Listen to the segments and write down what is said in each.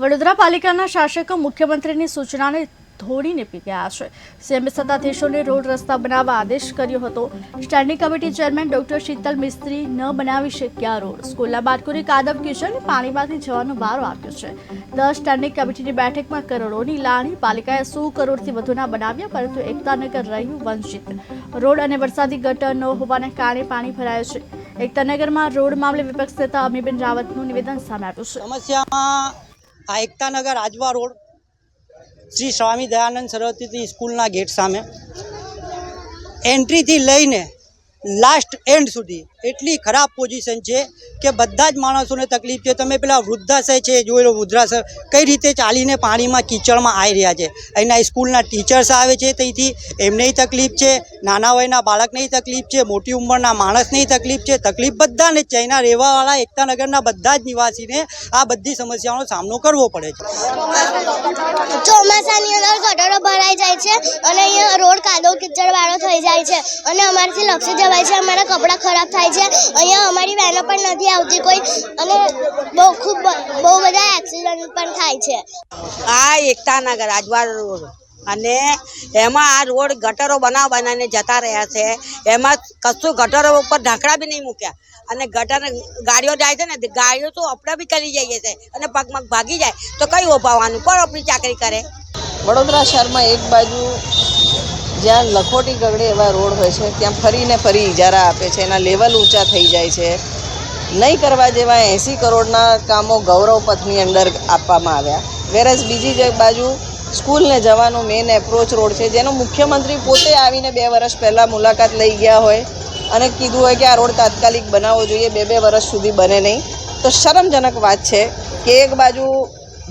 વડોદરા પાલિકાના શાસકો મુખ્યમંત્રીની સૂચનાને ધોળીને પી ગયા છે. સીએમએ સત્તાધીશોને રોડ રસ્તા બનાવવા આદેશ કર્યો હતો. Standing committee chairman doctor Shital Mistry ન બનાવી શક્યા રોડ. સ્કૂલના બાળકોને કાદવ કિચન, પાણીમાંથી જવાનો વારો આવ્યો છે. દસ સ્ટેન્ડિંગ કમિટીની બેઠકમાં કરોડોની લાણી પાલિકાએ સો કરોડથી વધુના બનાવ્યા, પરંતુ એકતાનગર રહ્યું વંચિત. રોડ અને વરસાદી ગટર ન હોવાને કારણે પાણી ભરાયું છે. એકતાનગરમાં રોડ મામલે વિપક્ષ નેતા અમીબેન રાવતનું નિવેદન સામે આવ્યું છે. સમસ્યામાં આ એકતાનગર આજવા રોડ. શ્રી સ્વામી દયાનંદ સરસ્વતી સ્કૂલના ગેટ સામે. એન્ટ્રીથી લઈને લાસ્ટ એન્ડ સુધી. એટલી ખરાબ પોઝિશન છે કે બધા જ માણસોને તકલીફ છે. તમે પેલા વૃદ્ધાશય છે, જોઈ લો વૃદ્ધાશય, કઈ રીતે ચાલીને પાણીમાં કીચડમાં આવી રહ્યા છે. અહીંના સ્કૂલના ટીચર્સ આવે છે ત્યાંથી. એમનેય તકલીફ છે, નાના વયના બાળકનેય તકલીફ છે, મોટી ઉંમરના માણસનેય તકલીફ છે. તકલીફ બધાને અહીંના રહેવાવાળા એકતાનગરના બધા જ નિવાસીને આ બધી સમસ્યાઓનો સામનો કરવો પડે છે. ચોમાસાની અંદર ગટરો ભરાઈ જાય છે અને અહીંયા રોડ કાદો કીચડવાળો થઈ જાય છે. અને અમારાથી લક્ષી જવાય છે અમારા કપડાં ખરાબ થાય છે. અહીંયા અમારી બહેનો પણ નથી આવતી કોઈ. અને બહુ ખૂબ બહુ બધા એક્સિડન્ટ પણ થાય છે. આ એકતાનગર આજવા રોડ. અને એમાં આ રોડ ગટરો બનાવ બનાવીને જતા રહ્યા છે. એમાં કશું ગટરો ઉપર ઢાંકડા બી નહીં મૂક્યા. અને ગટર ગાડીઓ જાય છે ને ગાડીઓ તો અપડા બી કરી જઈએ છે. અને પગમાં ભાગી જાય. તો કઈ ઓભાવવાનું કોણ આપણી ચાકરી કરે? વડોદરા શહેરમાં એક બાજુ જ્યાં લખોટી ગગડે એવા રોડ હોય છે, ત્યાં ફરીને ફરી ઇજારા આપે છે, એના લેવલ ઊંચા થઈ જાય છે. નહીં કરવા જેવા એંસી કરોડના કામો ગૌરવ પથની અંદર આપવામાં આવ્યા. વેરસ બીજી જ બાજુ, સ્કૂલને જવાનો મેઇન એપ્રોચ રોડ છે, જેનો મુખ્યમંત્રી પોતે આવીને બે વર્ષ પહેલાં મુલાકાત લઈ ગયા હોય અને કીધું હોય કે આ રોડ તાત્કાલિક બનાવવો જોઈએ, બે બે વર્ષ સુધી બને નહીં. તો શરમજનક વાત છે કે એક બાજુ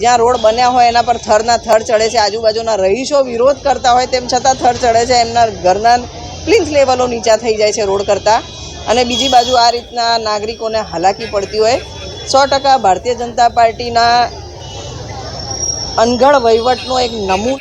જ્યાં રોડ બન્યા હોય એના પર થરના થર ચડે છે, આજુબાજુના રહીશો વિરોધ કરતા હોય તેમ છતાં થર ચડે છે, એમના ઘરના પ્લિન્થ લેવલો નીચા થઈ જાય છે રોડ કરતાં. અને બીજી બાજુ આ રીતના નાગરિકોને હાલાકી પડતી હોય. સો ટકા ભારતીય જનતા પાર્ટીના અનગઢ વહીવટનો એક નમૂનો